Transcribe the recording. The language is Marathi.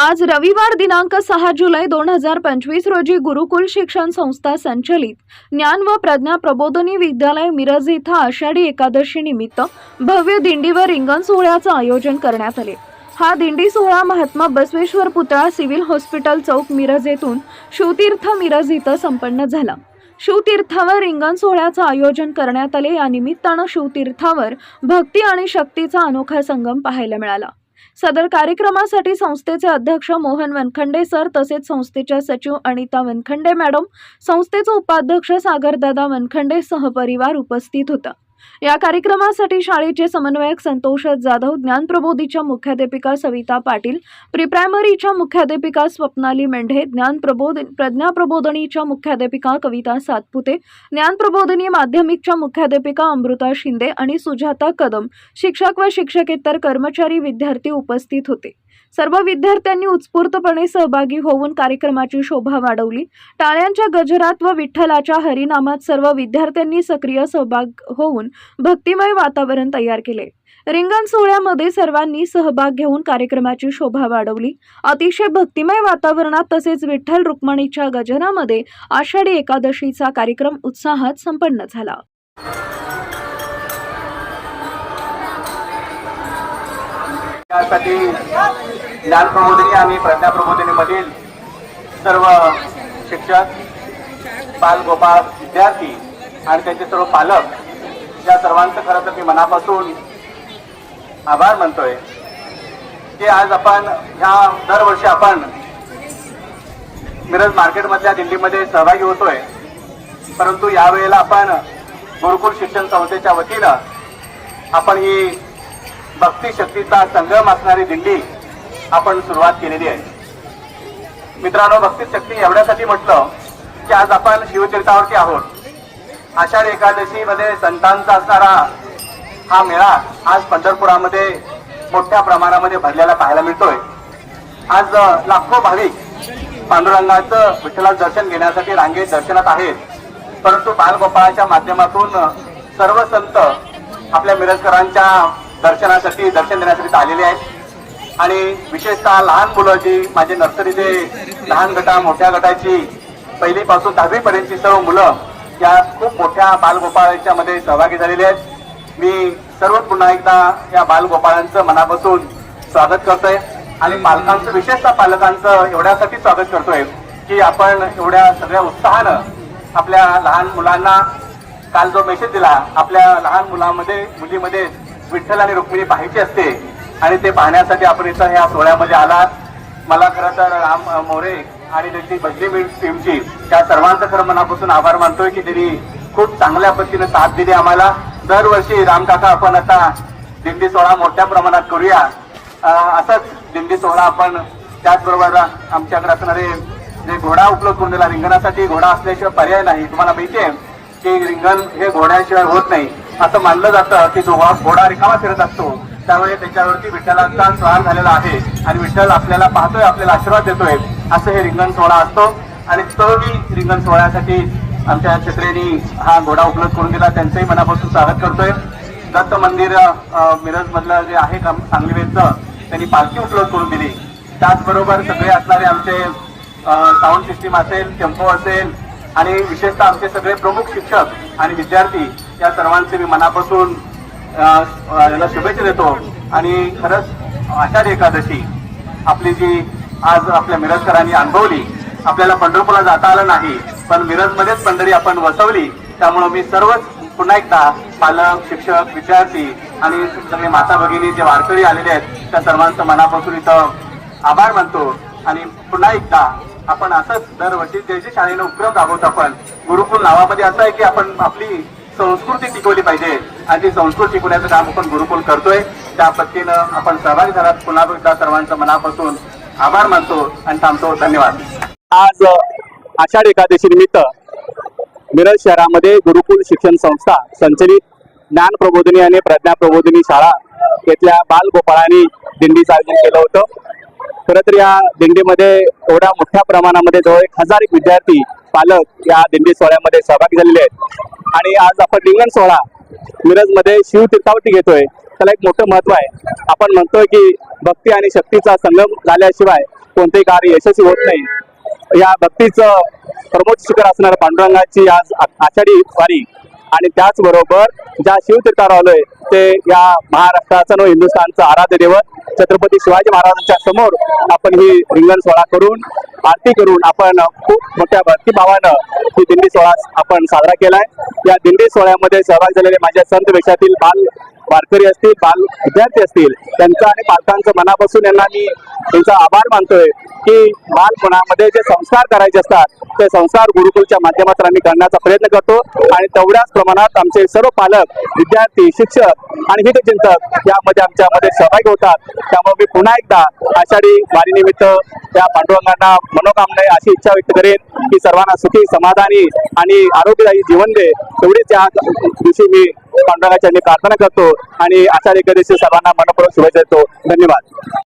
आज रविवार दिनांक सहा जुलै दोन हजार पंचवीस रोजी गुरुकुल शिक्षण संस्था संचलित. ज्ञान व प्रज्ञा प्रबोधिनी विद्यालय मिरज इथं आषाढी एकादशी निमित्त भव्य दिंडी व रिंगण सोहळ्याचं आयोजन करण्यात आले. हा दिंडी सोहळा महात्मा बसवेश्वर पुतळा सिव्हिल हॉस्पिटल चौक मिरज येथून शिवतीर्थ मिरज इथं संपन्न झाला. शिवतीर्थावर रिंगण सोहळ्याचं आयोजन करण्यात आले. या निमित्तानं शिवतीर्थावर भक्ती आणि शक्तीचा अनोखा संगम पाहायला मिळाला. सदर कार्यक्रमासाठी संस्थेचे अध्यक्ष मोहन वनखंडे सर तसेच संस्थेच्या सचिव अनिता वनखंडे मॅडम संस्थेचे उपाध्यक्ष सागरदादा वनखंडे सहपरिवार उपस्थित होता. या कार्यक्रमासाठी शाळेचे समन्वयक संतोष जाधव ज्ञानप्रबोधीच्या मुख्याध्यापिका सविता पाटील प्रीप्रायमरीच्या मुख्याध्यापिका स्वप्नाली मेंढे ज्ञानप्रबोध प्रज्ञाप्रबोधनीच्या मुख्याध्यापिका कविता सातपुते ज्ञानप्रबोधनी माध्यमिकच्या मुख्याध्यापिका अमृता शिंदे आणि सुजाता कदम शिक्षक व शिक्षकेतर कर्मचारी विद्यार्थी उपस्थित होते. सर्व विद्यार्थ्यांनी उत्स्फूर्तपणे सहभागी होऊन कार्यक्रमाची शोभा वाढवली. टाळ्यांच्या गजरात व विठ्ठलाच्या हरिनामात सर्व विद्यार्थ्यांनी सक्रिय सहभाग होऊन करून भक्तिमय वातावरण तयार केले. रिंगण सोहळ्यामध्ये सर्वांनी सहभाग घेऊन कार्यक्रमाची शोभा वाढवली. अतिशय भक्तिमय वातावरणात तसेच विठ्ठल रुक्मणीच्या गजनामध्ये आषाढी एकादशीचा कार्यक्रम उत्साहात संपन्न झाला. त्यासाठी ज्ञान प्रबोधिनी आणि प्रज्ञा प्रबोधिनीमधील सर्व शिक्षक बालगोपाळ विद्यार्थी आणि त्यांचे सर्व पालक या सर्वांचं खरं तर मी मनापासून आभार मानतोय की आज आपण ह्या दरवर्षी आपण मिरज मार्केटमधल्या दिल्लीमध्ये सहभागी होतोय. परंतु यावेळेला आपण गुरुकुल शिक्षण संस्थेच्या वतीनं आपण ही भक्ती शक्तीचा संगम असणारी दिंडी आपण सुरुवात केलेली आहे. मित्रांनो भक्ती शक्ती एवढ्यासाठी म्हटलं की आज आपण शिवतीर्थावरती आहोत. आषाढ एकादशी मध्ये संतांचा असणारा हा मेळा आज पंढरपुरामध्ये मोठ्या प्रमाणामध्ये भरलेला पाहायला मिळतोय. आज लाखो भाविक पांडुरंगाचं विठ्ठलाचं दर्शन घेण्यासाठी रांगेत दर्शनात आहेत. परंतु बालगोपाळाच्या माध्यमातून सर्व संत आपल्या मिरजकरांच्या दर्शनासाठी दर्शन देण्यासाठी आलेले आहेत. आणि विशेषतः लहान मुलं जी माझे नर्सरीचे लहान गटा मोठ्या गटाची पहिलीपासून दहावीपर्यंतची सर्व मुलं या खूप मोठ्या बालगोपाळाच्या मध्ये सहभागी झालेले आहेत. मी सर्व पुन्हा एकदा या बालगोपाळांचं मनापासून स्वागत करतोय आणि पालकांचं विशेषतः पालकांचं एवढ्यासाठी स्वागत करतोय की आपण एवढ्या सगळ्या उत्साहानं आपल्या लहान मुलांना काल जो मेसेज दिला आपल्या लहान मुलामध्ये मुलीमध्ये विठ्ठल आणि रुक्मिणी पाहायची असते आणि ते पाहण्यासाठी आपण इथं ह्या सोहळ्यामध्ये आलात. मला खरं तर राम मोरे आणि त्यांची बजली मिल्क टीमची त्या सर्वांचं खरं मनापासून आभार मानतोय की त्यांनी खूप चांगल्या पद्धतीने साथ दिली आम्हाला. दरवर्षी रामकाका आपण आता दिंडी सोहळा मोठ्या प्रमाणात करूया. असंच असाच दिंडी सोहळा आपण त्याचबरोबर आमच्याकडे असणारे जे घोडा उपलब्ध करून दिला रिंगणासाठी घोडा असल्याशिवाय पर्याय नाही. तुम्हाला माहिती आहे की रिंगण हे घोड्याशिवाय होत नाही. असं मानलं जातं की जो घोडा- घोडा रिकामा फिरत असतो त्यामुळे त्याच्यावरती विठ्ठलाचा स्वार झालेला आहे. आणि विठ्ठल आपल्याला पाहतोय आपल्याला आशीर्वाद देतोय. असं हे रिंगण सोहळा असतो. आणि तोही रिंगण सोहळ्यासाठी आमच्या छत्रेनी हा घोडा उपलब्ध करून दिला. त्यांचंही मनापासून स्वागत करतोय. दत्त मंदिर मिरज मधलं जे आहे काम सांगलीवेचं त्यांनी पालखी उपलब्ध करून दिली. त्याचबरोबर सगळे असणारे आमचे साऊंड सिस्टीम असेल टेम्पो असेल आणि विशेषतः आमचे सगळे प्रमुख शिक्षक आणि विद्यार्थी या सर्वांचे मी मनापासून याला शुभेच्छा देतो. आणि खरंच आषाढी एकादशी आपली जी आज आपल्या मिरजकरांनी अनुभवली. आपल्याला पंढरपूरला जाता आलं नाही पण मिरजमध्येच पंढरी आपण वसवली. त्यामुळं मी सर्वच पुन्हा एकदा पालक शिक्षक विद्यार्थी आणि सगळे माता भगिनी जे वारकरी आलेले आहेत त्या सर्वांचं मनापासून इथं आभार मानतो. आणि पुन्हा एकदा आपण असंच दरवर्षी जे जे शाळेनं उपक्रम राबवतो आपण. गुरुकुल नावामध्ये असं आहे की आपण आपली संस्कृती टिकवली पाहिजे. आणि ती संस्कृती टिकवण्याचं काम आपण गुरुकुल करतोय. त्या पद्धतीनं आपण सहभागी झालात. पुन्हा एकदा सर्वांचं मनापासून आभार मानतो आणि थांबतो. धन्यवाद. आज आषाढ एकादशी निमित्त मिरज शहरामध्ये गुरुकुल शिक्षण संस्था संचलित ज्ञान प्रबोधिनी आणि प्रज्ञा प्रबोधिनी शाळा येथल्या बालगोपाळांनी दिंडीचं आयोजन केलं होतं. खरं तर या दिंडीमध्ये एवढ्या मोठ्या प्रमाणामध्ये जवळ एक हजार एक विद्यार्थी पालक या दिंडी सोहळ्यामध्ये सहभागी झालेले आहेत. आणि आज आपण रिंगण सोहळा मिरजमध्ये शिवतीर्थावटी घेतोय. त्याला एक मोठं महत्त्व आहे. आपण म्हणतोय की भक्ती आणि शक्तीचा संगम झाल्याशिवाय कोणतेही कार्य यशस्वी होत नाही. या भक्तीचं प्रमोद शिखर असणाऱ्या पांडुरंगाची आज आषाढी वारी. आणि त्याचबरोबर ज्या शिवतीर्थावर आलोय ते या महाराष्ट्राचं हिंदुस्थानचं आराध्य देवत छत्रपती शिवाजी महाराजांच्या समोर आपण ही रिंगण सोहळा करून आरती करून आपण खूप मोठ्या भक्तीभावानं ही दिंडी सोहळा आपण साजरा केलाय. या दिंडी सोहळ्यामध्ये सहभाग झालेले माझ्या संत वेशातील बाल वारकरी असतील बाल विद्यार्थी असतील त्यांचं आणि पालकांचं मनापासून यांना मी त्यांचा आभार मानतोय की बालपणामध्ये जे संस्कार करायचे असतात ते संस्कार गुरुकुलच्या माध्यमातून आम्ही करण्याचा प्रयत्न करतो. आणि तेवढ्याच प्रमाणात आमचे सर्व पालक विद्यार्थी शिक्षक आणि हितचिंतक यामध्ये आमच्यामध्ये सहभागी होतात. त्यामुळे मी पुन्हा एकदा आषाढी वारीनिमित्त त्या पांडुरंगांना मनोकामना अशी इच्छा व्यक्त करेन की सर्वांना सुखी समाधानी आणि आरोग्यदायी जीवन दे. तेवढीच या दिवशी मी पांडुरंगाच्या प्रार्थना करतो आणि आषाढी एकादशी सर्वांना मनपूर्वक शुभेच्छा देतो. धन्यवाद.